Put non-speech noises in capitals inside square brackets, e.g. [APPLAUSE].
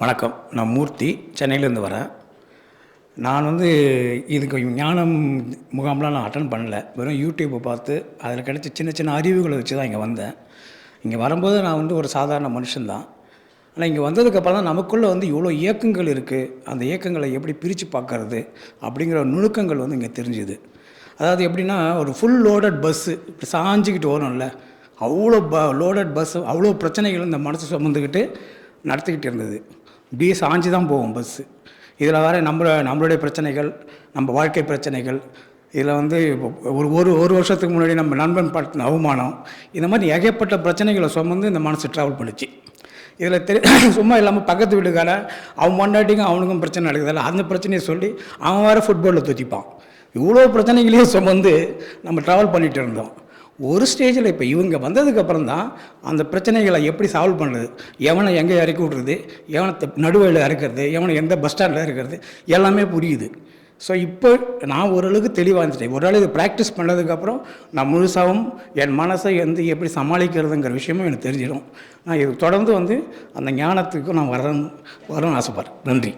வணக்கம். நான் மூர்த்தி சென்னையிலேருந்து வரேன். நான் வந்து இதுக்கு ஞானம் முகாம்லாம் நான் அட்டன் பண்ணல. வெறும் யூடியூப்பை பார்த்து அதில் கிடைச்ச சின்ன சின்ன அறிவுகளை வச்சு தான் இங்கே வந்தேன். இங்கே வரும்போது நான் வந்து ஒரு சாதாரண மனுஷன்தான் ஆனால் இங்கே வந்ததுக்கப்புறம் தான் நமக்குள்ளே வந்து இவ்வளோ இயக்கங்கள் இருக்குது அந்த இயக்கங்களை எப்படி பிரித்து பார்க்கறது அப்படிங்கிற நுணுக்கங்கள் வந்து இங்கே தெரிஞ்சுது. அதாவது எப்படின்னா ஒரு ஃபுல் லோடட் பஸ்ஸு இப்படி சாஞ்சிக்கிட்டு வரும்ல அவ்வளோ ப லோடட் பஸ்ஸு அவ்வளோ பிரச்சனைகள் இந்த மனசு சுமந்துக்கிட்டு நடத்திக்கிட்டு இருந்தது. இப்படியே சாஞ்சு தான் போகும் பஸ்ஸு இதில் வர நம்ம நம்மளுடைய பிரச்சனைகள் நம்ம வாழ்க்கை பிரச்சனைகள் இதில் வந்து ஒரு ஒரு ஒரு வருஷத்துக்கு முன்னாடி நம்ம நண்பன் படுத்தின அவமானம் இந்த மாதிரி ஏகப்பட்ட பிரச்சனைகளை சுமந்து இந்த மனசு ட்ராவல் பண்ணுச்சு. இதில் தெரி [COUGHS] சும்மா இல்லாமல் பக்கத்து வீட்டுக்கார அவன் பொண்டாட்டிக்கும் அவனுக்கும் பிரச்சனை நடக்குதுல்ல அந்த பிரச்சனையை சொல்லி அவன் வேறு ஃபுட்பாலில் தூத்திப்பான் இவ்வளோ பிரச்சனைகளையும் சுமந்து நம்ம ட்ராவல் பண்ணிகிட்டு இருந்தோம். ஒரு ஸ்டேஜில் இப்போ இவங்க வந்ததுக்கப்புறம் தான் அந்த பிரச்சனைகளை எப்படி சால்வ் பண்ணுறது எவனை எங்கே இறக்கி விட்றது? எவனை நடுவில் இறக்குறது? எவனை எந்த பஸ் ஸ்டாண்டில் இருக்கிறது எல்லாமே புரியுது. ஸோ இப்போ நான் ஓரளவுக்கு தெளிவாக இருந்துட்டேன். ஒரு இதை ப்ராக்டிஸ் பண்ணதுக்கப்புறம் நான் முழுசாகவும் என் மனசை வந்து எப்படி சமாளிக்கிறதுங்கிற விஷயமும் எனக்கு தெரிஞ்சிடும். நான் இது தொடர்ந்து வந்து அந்த ஞானத்துக்கு நான் வரணும் வரணும்னு ஆசைப்பட்றேன். நன்றி.